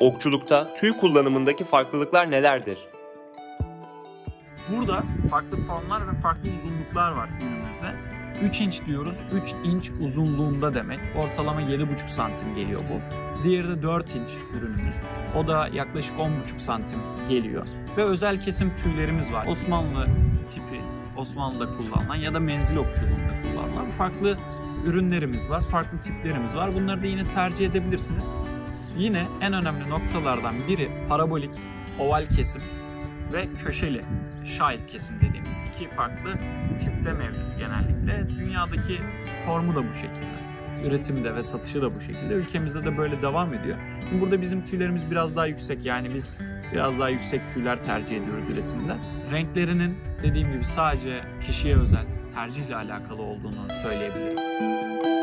Okçulukta tüy kullanımındaki farklılıklar nelerdir? Burada farklı formlar ve farklı uzunluklar var günümüzde. 3 inç diyoruz. 3 inç uzunluğunda demek. Ortalama 7,5 santim geliyor bu. Diğeri de 4 inç ürünümüz. O da yaklaşık 10,5 santim geliyor. Ve özel kesim tüylerimiz var. Osmanlı tipi, Osmanlı'da kullanılan ya da menzil okçuluğunda kullanılan farklı ürünlerimiz var. Farklı tiplerimiz var. Bunları da yine tercih edebilirsiniz. Yine en önemli noktalardan biri parabolik, oval kesim ve köşeli şahit kesim dediğimiz iki farklı tipte mevcut genellikle. Dünyadaki formu da bu şekilde. Üretimi de ve satışı da bu şekilde. Ülkemizde de böyle devam ediyor. Burada bizim tüylerimiz biraz daha yüksek yani biz biraz daha yüksek tüyler tercih ediyoruz üretimde. Renklerinin dediğim gibi sadece kişiye özel tercihle alakalı olduğunu söyleyebilirim.